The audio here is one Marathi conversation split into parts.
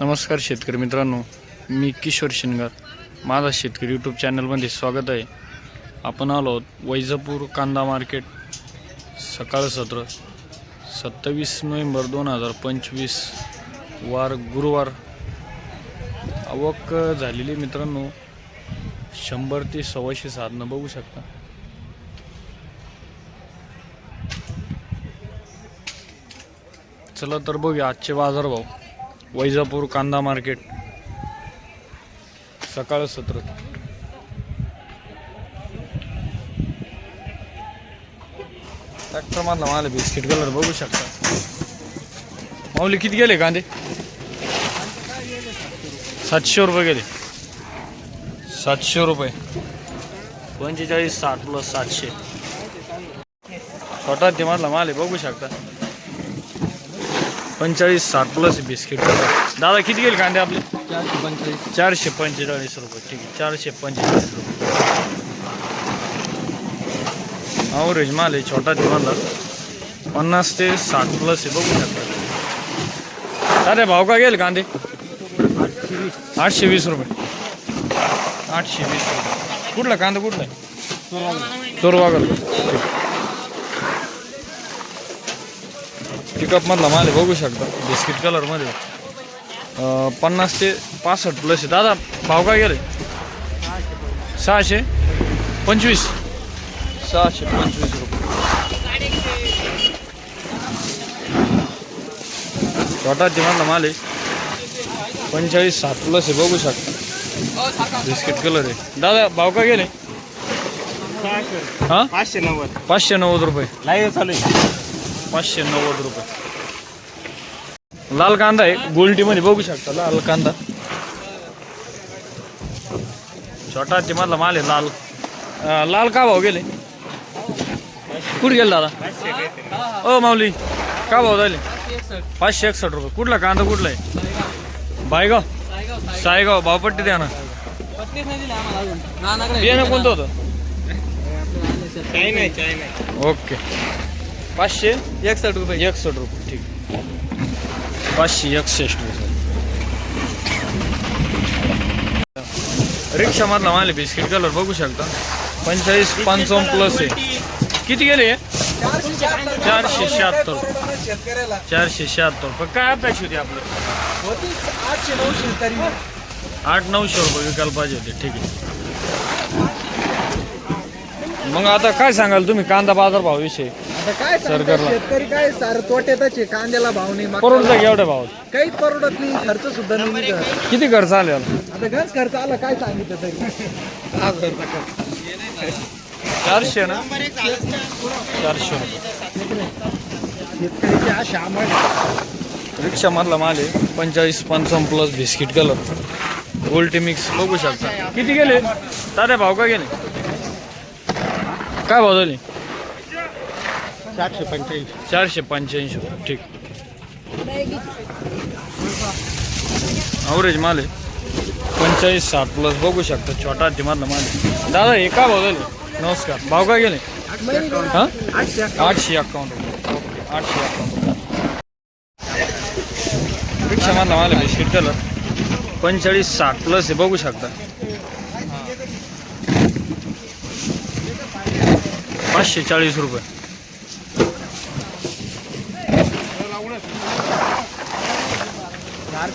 नमस्कार शेतकरी मित्रांनो मी किशोर शिनगर माझा शेतकरी यूट्यूब चॅनलमध्ये स्वागत आहे. आपण आलो आहोत वैजापूर कांदा मार्केट सकाळ सत्र सत्तावीस नोव्हेंबर दोन हजार पंचवीस वार गुरुवार. आवक झालेली मित्रांनो शंभर ते सव्वाशे साधनं बघू शकता. चला तर बघूया आजचे बाजारभाव. वैजापूर कांदा मार्केट. सकाळ सत्र. ट्रॅक्टरमधला माल बिस्किट कलर बघू शकता. माऊली किती गेले कांदे? सातशे रुपये गेले. सातशे रुपये. पंचेचाळीस साठ प्लस सातशे. छोटा ते मधला माल आहे बघू शकता. पंचेचाळीस साठ प्लस बिस्किट दादा किती गेले कांदे आपले? चारशे पंचेचाळीस चारशे पंचेचाळीस रुपये. ठीक आहे चारशे पंचेचाळीस रुपये. ॲव्हरेज माल आहे छोटा दिवाला पन्नास ते साठ प्लस आहे बघू शकता दादा भाव का गेले कांदे? आठशे वीस रुपये. आठशे वीस रुपये. कुठला कांदा कुठला आहे? चोरवागल पिकअप मधला माल आहे बघू शकता. बिस्किट कलरमध्ये. अं, पन्नास ते पासष्ट प्लस आहे. दादा भाव काय गेले? सहाशे. पंचवीस. सहाशे पंचवीस रुपये. छोटा मधला माल आहे. पंचेचाळीस सात प्लस आहे बघू शकता. बिस्किट कलर आहे. दादा भाव काय गेले? हा? पाचशे नव्वद. पाचशे नव्वद रुपये. लाईव्ह चालू आहे. पाचशे नव्वद रुपये. लाल कांदा आहे गोल्टीमध्ये बघू शकता लाल कांदा. छोटा मधला माल आहे लाल. लाल का भाव गेले? कुठे गेले दादा? ओ माऊली का भाव झाले? पाचशे एकसष्ट रुपये. कुठला कांदा कुठला आहे? बायगाव सायगाव भावपट्टी द्या ना. कोणतं होतं? काही नाही ओके. पाचशे? एकसष्ट रुपये. एकसष्ट रुपये ठीक. पाचशे एकसष्ट रुपये. रिक्षा मधला माल बिस्किट कलर बघू शकता. पंचेचाळीस पंचावन्न प्लस आहे. किती गेले? चारशे शहात्तर. चारशे शहात्तर. काय अपेक्षा होती आपलं? आठ नऊशे रुपये विकायला पाहिजे होते ठीक आहे. मग आता काय सांगाल तुम्ही? कांदा बाजार भाव विषयी. आता काय सांगता सरकारला. शेतकरी काय सारं तोट्यातच आहे कांद्याला भाव नाही मग परवडतं का एवढ्या भावात. काहीच परवडत नाही खर्च सुद्धा नाही निघत. किती खर्च आले याला? आता गंज खर्च आला काय सांगितलं तरी? चारशे ना? चारशे. रुपये शेतकऱ्याची आशा आम्हाला. रिक्षा मधला माल आहे पंचेचाळीस पंचावन्न प्लस बिस्किट कलर गोल्टी मिक्स बघू शकता. किती गेले? साध्या भाव का गेले? काय भाव झाले? सातशे पंच्याऐंशी. चारशे पंच्याऐंशी. ठीक. ॲव्हरेज माल आहे. पंचेचाळीस साठ प्लस बघू शकता. छोटा मधला माल आहे. दादा हे काय भाव झाले? नमस्कार. भाव काय गेले? हां? आठशे अकाउंट ओके आठशे अकाउंट रिक्षा मधला माल आहे बिस्किट कलर पंचेचाळीस साठ प्लस आहे बघू शकता. पाचशे चाळीस रुपये.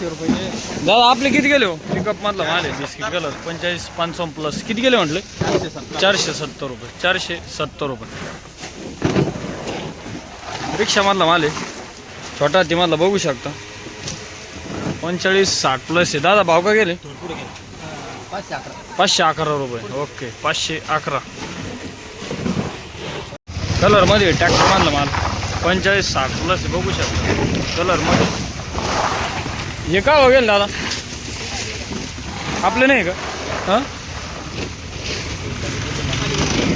चारशे रुपये. दादा आपले किती गेले हो? पिकअप मधला माल आहे बिस्किट कलर पंचेचाळीस पंचावन्न प्लस किती गेले म्हटले? चारशे सत्तर चारशे सत्तर रुपये. चारशे सत्तर रुपये. रिक्षा मधला माल आहे. छोटा मधला बघू शकता. पंचेचाळीस साठ प्लस आहे. दादा भाव का गेले? पाचशे अकरा रुपये. ओके पाचशे अकरा. कलरमध्ये ट्रॅक्टर मधला माल. पंचेचाळीस साठ प्लस बघू शकता. कलरमध्ये हे का हो वगैरे दादा? आपलं नाही का? हां?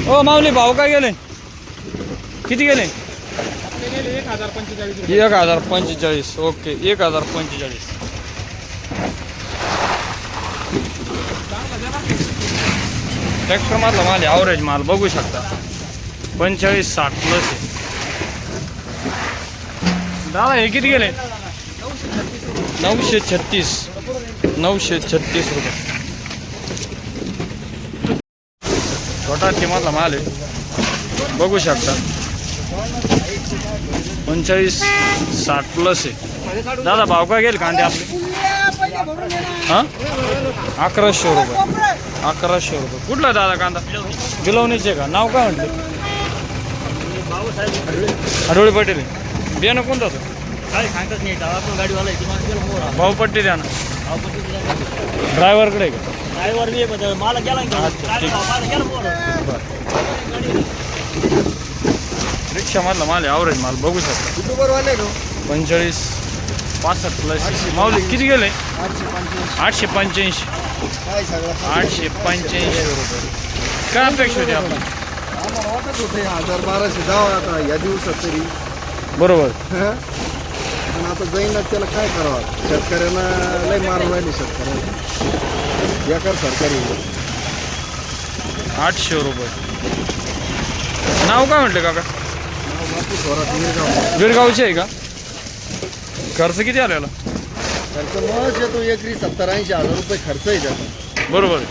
ओ माऊली भाव काय गेले? किती गेले? एक हजार पंचेचाळीस. एक हजार पंचेचाळीस ओके एक हजार पंचेचाळीस. ट्रॅक्टर मधला माल आहे ॲव्हरेज माल बघू शकता. पंचेचाळीस साठ प्लस दादा हे किती गेले? नऊशे छत्तीस. नऊशे छत्तीस रुपये. छोटा किंमतला माल आहे. बघू शकता. पंचेचाळीस साठ प्लस आहे. दादा भाव का गेल कांदे आपले? हां? अकराशे रुपये. अकराशे रुपये. कुठला दादा कांदा? गिलवणीचे का? नाव काय म्हटलं? हडोळी पटेल बियाणं कोणता होतं? काय नाही आपण गाडीवाला आहे तुम्हाला गेला मोरा भाऊपट्टी द्या ना. ड्रायव्हरकडे का? ड्रायव्हर बी आहे, पण मला गेला अच्छा, ठीक. मला गेला मोरा रिक्षामधला माल आहे आवरेज माल बघू शकता. युट्यूबर वाले नो पंचेचाळीस पासष्ट प्लस माऊली किती गेले? आठशे पंचवीस आठशे पंच्याऐंशी काय सगळं? आठशे पंच्याऐंशी रुपये काय अपेक्षा होती आपण आम्हाला वाटत होते हजार बाराशे जावं आता या दिवसात तरी. बरोबर. हं? पण आता जाईनच त्याला काय करावं? शेतकऱ्यांना लय मारून राहिले शेतकऱ्यांना बेकार सरकारी आठशे रुपये. नाव काय म्हटलं काका? बापू थोरात गिरगाव गिरगावचे आहे का? खर्च किती आला याला? खर्च मग येतो एकरी सत्तर ऐंशी हजार रुपये खर्च आहे त्याचा. बरोबर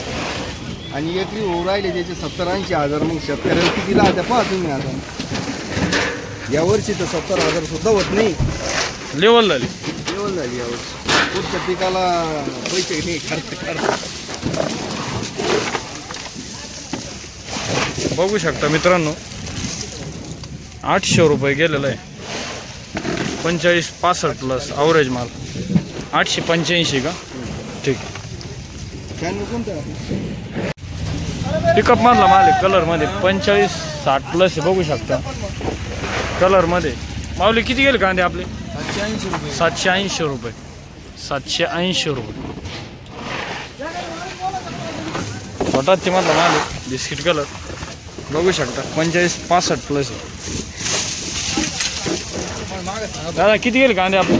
आणि एकरी होऊ राहिले त्याचे सत्तर ऐंशी हजार मग शेतकऱ्याला किती राहत्या पहा तुम्ही आता. यावर्षी तर सत्तर हजार सुद्धा होत नाही. लेवल झाली. जेवण झाली यावर्षी पुढच्या पिकाला पैसे नाही खर्च खर्च बघू शकता मित्रांनो आठशे रुपये गेलेलं आहे. पंचेचाळीस पासष्ट प्लस अवरेज माल. आठशे पंच्याऐंशी का? ठीक? पिकअप मधला माल आहे कलरमध्ये पंचेचाळीस साठ प्लस बघू शकता. कलरमध्ये माऊली किती गेले कांदे आपले? सातशे ऐंशी रुपये. सातशे ऐंशी रुपये. सातशे ऐंशी रुपये मधला माल बिस्किट कलर. बघू शकता. पंचेचाळीस पासष्ट प्लस दादा किती गेले कांदे आपले?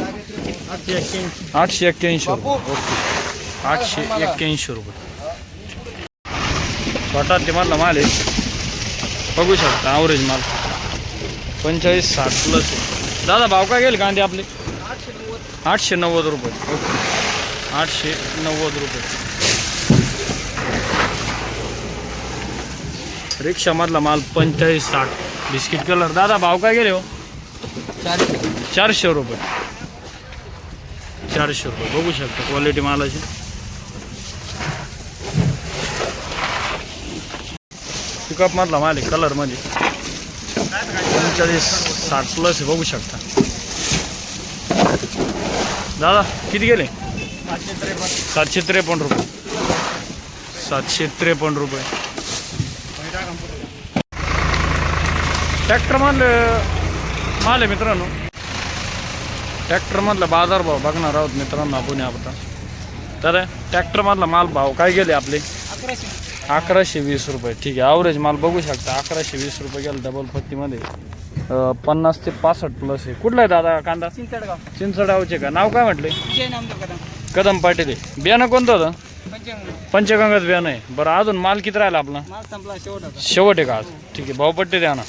आठशे एक्क्याऐंशी आठशे रुपये. ओके आठशे एक्क्याऐंशी रुपये. छोटा मधला माल आहे बघू शकता ॲव्हरेज माल. पंचेचाळीस साठ प्लस आहे दादा भाव काय गेले कांदे आपले? आठशे नव्वद. रुपये. ओके आठशे नव्वद रुपये. रिक्षामधला माल पंचेचाळीस साठ. Biscuit colour. दादा भाव काय गेले हो? चारशे. रुपये. चारशे रुपये. बघू शकता क्वालिटी मालाची. पिकअप मधला माल आहे कलरमध्ये पंचेचाळीस. साठ प्लस बघू शकता. दादा किती गेले? सातशे त्रेपन्न सातशे त्रेपन्न रुपये. सातशे त्रेपन्न रुपये. ट्रॅक्टर माल माल आहे मित्रांनो. ट्रॅक्टरमधला बाजारभाव बघणार आहोत मित्रांनो आपण आता. तर ट्रॅक्टरमधला माल भाव काय गेले आपले? अकराशे वीस रुपये. ठीक आहे ॲव्हरेज माल बघू शकता. अकराशे वीस रुपये गेला डबल पत्तीमध्ये पन्नास ते पासष्ट प्लस आहे. कुठला आहे दादा कांदा? चिंचडगाव. चिंचडावचे का? नाव काय म्हटले? नामदेव कदम. कदम पाटील आहे. बियाणं कोणतं होतं? पंचांग पंचगंगाच बियाणं आहे. बरं अजून माल किती राहिला आपला? माल संपला शेवट होता शेवट आहे का आज? ठीक आहे भावपट्टी द्या ना.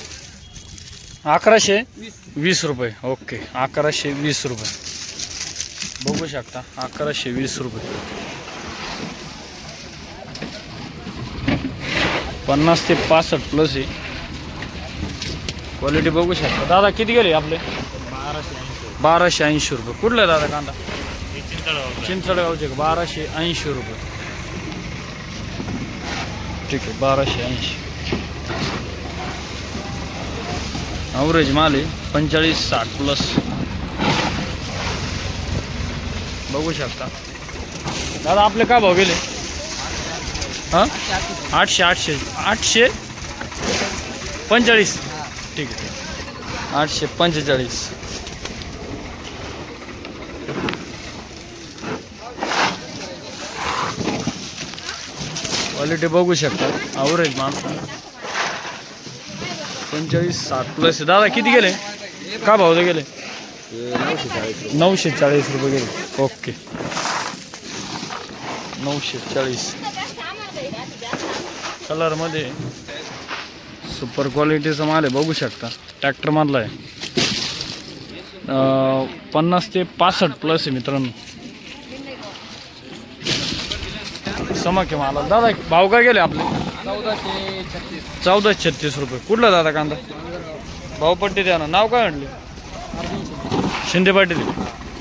अकराशे वीस. वीस रुपये. ओके अकराशे वीस रुपये. बघू शकता अकराशे वीस रुपये. पन्नास ते पासष्ट प्लस आहे. क्वालिटी बघू शकता. दादा किती गेले आपले? बाराशे ऐंशी बाराशे ऐंशी रुपये. कुठलं आहे दादा कांदा? चिंचडगाव चिंचडगावचे का? बाराशे ऐंशी रुपये. ठीक आहे बाराशे ऐंशी. ॲव्हरेज माल आहे पंचेचाळीस साठ प्लस बघू शकता. दादा आपले का भाव गेले? हां? आठशे आठशे आठशे? पंचेचाळीस. आठशे पंचेचाळीस. क्वालिटी बघू शकता. ॲव्हरेज माणसा पंचेचाळीस सात प्लस दादा किती गेले? का भाव गेले? नऊशे चाळीस नऊशे चाळीस रुपये गेले. ओके. नऊशे चाळीस कलरमध्ये सुपर क्वालिटीचा माल आहे बघू शकता. ट्रॅक्टरमधला आहे. पन्नास ते पासष्ट प्लस आहे मित्रांनो. समक आहे मला दादा भाव काय गेले आपले? चौदाशे छत्तीस रुपये. कुठला दादा कांदा? भावपट्टी द्या ना. नाव काय म्हणले शिंदे पाटील.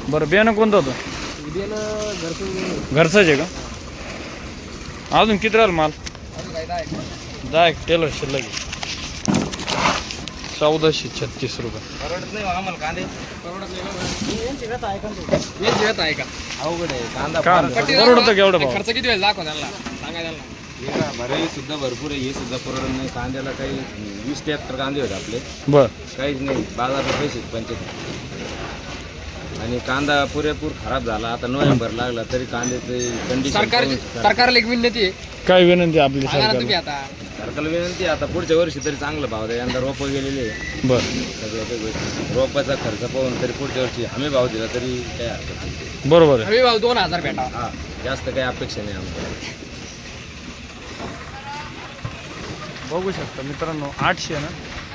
बरं बियाणं कोणतं होतं? घरचंच आहे का? अजून किती राहिलं माल? दहा एक टेलर शिल्लक चौदाशे छत्तीस रुपये. परवडत नाही आम्हाला कांदे. परवडत नाही आहे का अवघड आहे कांदा परवडतं खर्च किती वेळ दाखव त्यांना. सांगा त्यांना. भराई सुद्धा भरपूर आहे हे सुद्धा परवडत नाही. कांद्याला काही वीस ट्रॅक्टर कांदे होते आपले. बर. काहीच नाही बाजारला पैसे पंचायत. आणि कांदा पुरेपूर खराब झाला आता नोव्हेंबर लागला तरी कांद्याचे कंडिशन सरकार सरकारला एक विनंती आहे. काय विनंती आपली तुम्ही आता. सरकारला विनंती आहे, आता पुढच्या वर्षी तरी चांगलं भाव द्या. यंदा रोपं गेलेले आहे. बर. सगळं काही गोष्टी. रोपाचा खर्च पाहून तरी पुढच्या वर्षी हमी भाव दिला तरी काही हरकत नाही. बरोबर आहे. हमी भाव दोन हजार भेटा. हा जास्त काही अपेक्षा नाही आमच्या बघू शकता मित्रांनो आठशे ना?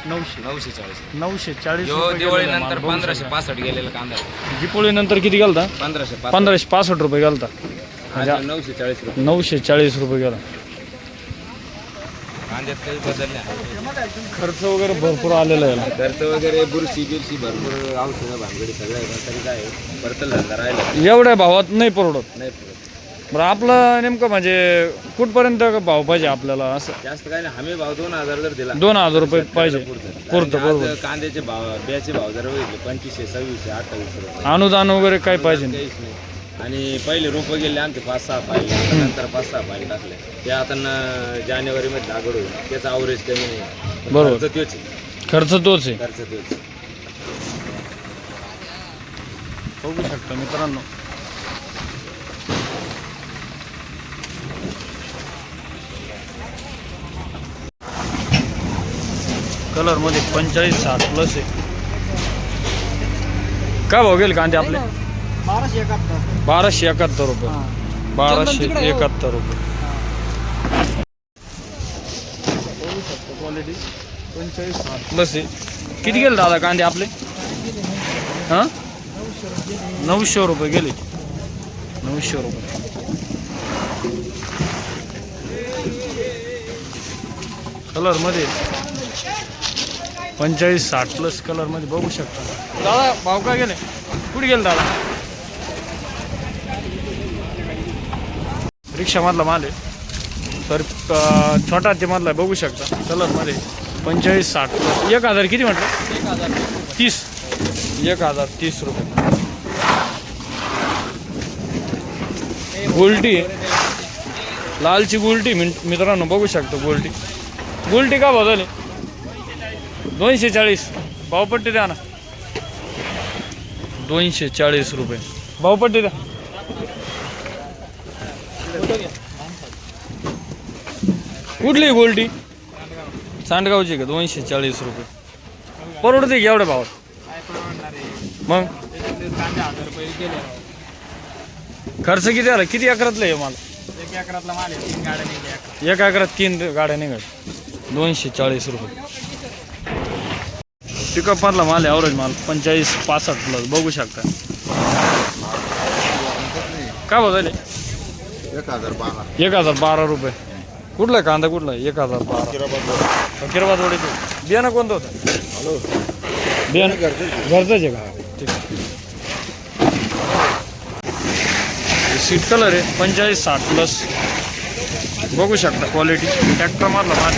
नऊशे. नऊशे चाळीस. नऊशे चाळीस यो रुपये दिवाळी गेलेला नंतर माल, बघू पंधराशे शकता. पासष्ट गेलेला कांदा. दीपोळी नंतर किती गेलता? पंधराशे पंधराशे पासष्ट रुपये गेलता. म्हणजे नऊशे चाळीस रुपये. नऊशे चाळीस रुपये गेला. कांद्यात काही बदल नाही खर्च वगैरे भरपूर आलेला आहे खर्च वगैरे बुरशी बिरशी भरपूर औषधं भानगडी सगळं आहे तरी काय आहे, परतल धंदा राहिला एवढ्या भावात नाही परवडत. नाही पुरत. बरं आपलं नेमकं म्हणजे कुठपर्यंत भाव पाहिजे आपल्याला असं? जास्त काय नाही हमी भाव दोन हजार जर दिला. दोन हजार रुपये पाहिजे. पुरतं. पुरतं बरोबर. कांद्याचे भाव बियाचे भाव जर पंचवीसशे सव्वीसशे अठ्ठावीस रुपये. अनुदान वगैरे काय पाहिजे काहीच नाही. आणि पहिले रोपं गेले आमचे पाच सहा पाहिले नंतर पाच सहा पाहिले टाकले. ते आता न- जानेवारीमध्ये लागवड होईल. त्याचा अवरेज कमी नाही. बरोबर. खर्च तोच आहे. खर्च तोच आहे. खर्च तोच बघू शकता मित्रांनो. कलरमध्ये पंचेचाळीस साठ प्लस आहे. काय भाव गेले कांदे आपले? बाराशे एकाहत्तर. बाराशे एकाहत्तर रुपये. बाराशे एकाहत्तर रुपये. क्वालिटी पंचेचाळीस प्लस आहे किती गेले दादा कांदे आपले? हां? नऊशे रुपये गेले. नऊशे रुपये. कलरमध्ये. पंचेचाळीस साठ प्लस कलरमध्ये बघू शकता. दादा भाव काय गेले? कुठे गेले दादा? रिक्षामधला माल आहे. तर छोटा ते मधला आहे, बघू शकता. कलरमध्ये पंचेचाळीस साठ. एक हजार किती म्हटलं? एक हजार तीस. एक हजार तीस रुपये. गोल्टी. लालची गुलटी मित्रांनो बघू शकतो गुलटी. गुलटी का बदल दोनशे चाळीस भावपट्टी द्या ना. दोनशे चाळीस रुपये. भावपट्टी द्या. कुठली गोल्टी सांडगावची का? दोनशे चाळीस रुपये. परवडते की एवढ्या भावात? काय परवडणार आहे मग? खर्च किती आला? किती अकरातलं आहे मला? एक अकरात तीन गाड्या निघाल दोनशे चाळीस रुपये. पिकअप मधला माल आहे ॲव्हरेज माल. पंचेचाळीस पासष्ट प्लस बघू शकता. काय बघायले एक हजार बारा. एक हजार बारा रुपये. कुठला आहे कांदा कुठला? आहे एक हजार बारा. फकीराबाद वडीचं बियाणं कोणतं होतं? बियाणं घरचंच आहे का? ठीक आहे. सीट कलर आहे पंचेचाळीस साठ प्लस बघू शकता क्वालिटी ट्रॅक्टर मधला माल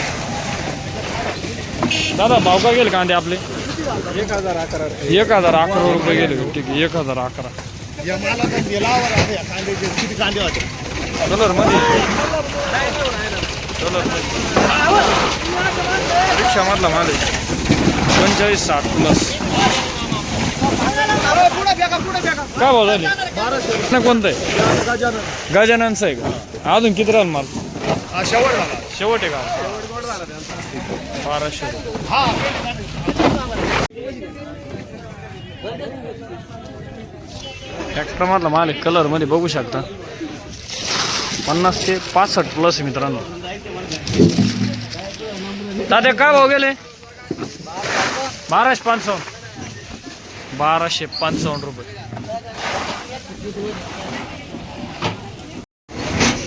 दादा भाव का गेले कांदे आपले? एक हजार अकरा एक हजार अकरा रुपये गेले. ठीक आहे एक हजार अकरा. या मालाचा गेलावर आहे या कांद्याचे किती कांदे होते? कलरमध्ये. कलर रिक्षा मधला माल आहे. पंचेचाळीस साठ प्लस काय भाव झाले? ना कोणतं आहे? गजाननचं आहे का? अजून किती राहील माल? शेवट झाला शेवट आहे का? बाराशे ट्रॅक्टर मधला माल आहे कलरमध्ये बघू शकता. पन्नास ते पासष्ट प्लस आहे मित्रांनो. दादा काय भाव गेले? बाराशे पंचावन्न. बाराशे पंचावन्न रुपये.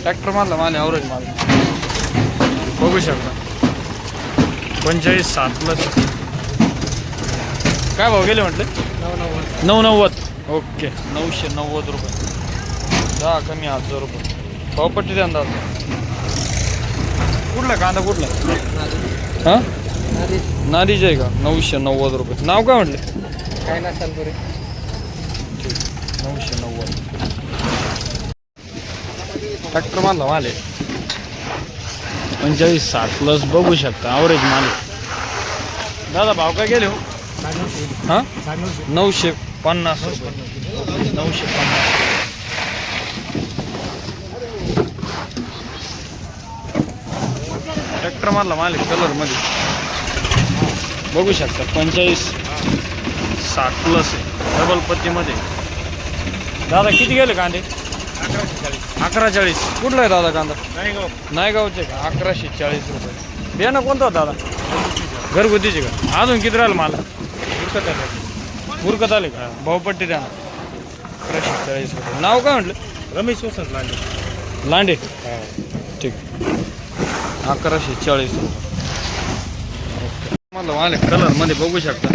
ट्रॅक्टर मारला माल औरज माल बघू शकता. पंचेचाळीस सात प्लस काय भाव गेले म्हटले? नऊ नव्वद. ओके. नऊशे नव्वद रुपये. दहा कमी हजार रुपये. पावपट्टी द्या अंदाज कुठला कांदा कुठला? हां? नादीचे आहे का? नऊशे नव्वद रुपये. नाव काय म्हटले? काय ना नऊशे नव्वद ट्रॅक्टर मानला माल आहे. पंचेचाळीस साठ प्लस बघू शकता. अवरेज माल दादा भाव काय गेले हो? हां? नऊशे पन्नास रुपये. नऊशे पन्नास. ट्रॅक्टर मारला माल आहे कलरमध्ये. बघू शकता पंचेचाळीस साठ प्लस आहे. डबल पत्तीमध्ये दादा किती गेले कांदे? अकरा चाळीस. कुठला आहे दादा कांदा? नायगावचे का? अकराशे चाळीस रुपये. बियाणं कोणतं दादा? घरगुतीचे का? अजून किती राहिलं मला? उरकत आले उरकत आले का भाऊपट्टी द्या. अकराशे चाळीस रुपये. नाव काय म्हटलं? रमेश वसंत लांडे. लांडे? ठीक. अकराशे चाळीस रुपये. मला वाले कलरमध्ये बघू शकता.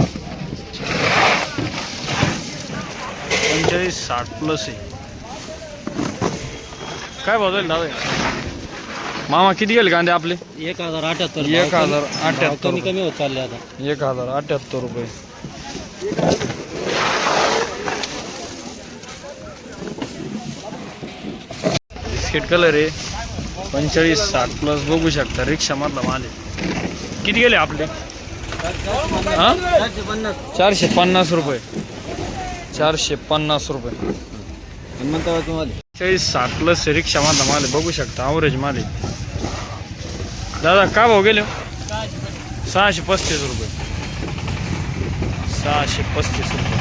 पंचेचाळीस साठ प्लस आहे. काय भाव जाईल दादा? मामा किती गेले कांदे आपले? एक हजार अठ्याहत्तर एक हजार अठ्याहत्तर. कमी होत चालले आता. एक हजार अठ्याहत्तर रुपये. बिस्किट कलर आहे. पंचेचाळीस साठ प्लस बघू शकता. रिक्षा मधला माल आहे. किती गेले आपले? हां? चारशे पन्नास रुपये. चारशे पन्नास रुपये. तुम्हाला चाळीस साठ प्लस रिक्षा मधला माल आहे. बघू शकता ॲव्हरेज माल आहे. दादा का भाव गेले? सहाशे पस्तीस रुपये. सहाशे पस्तीस रुपये.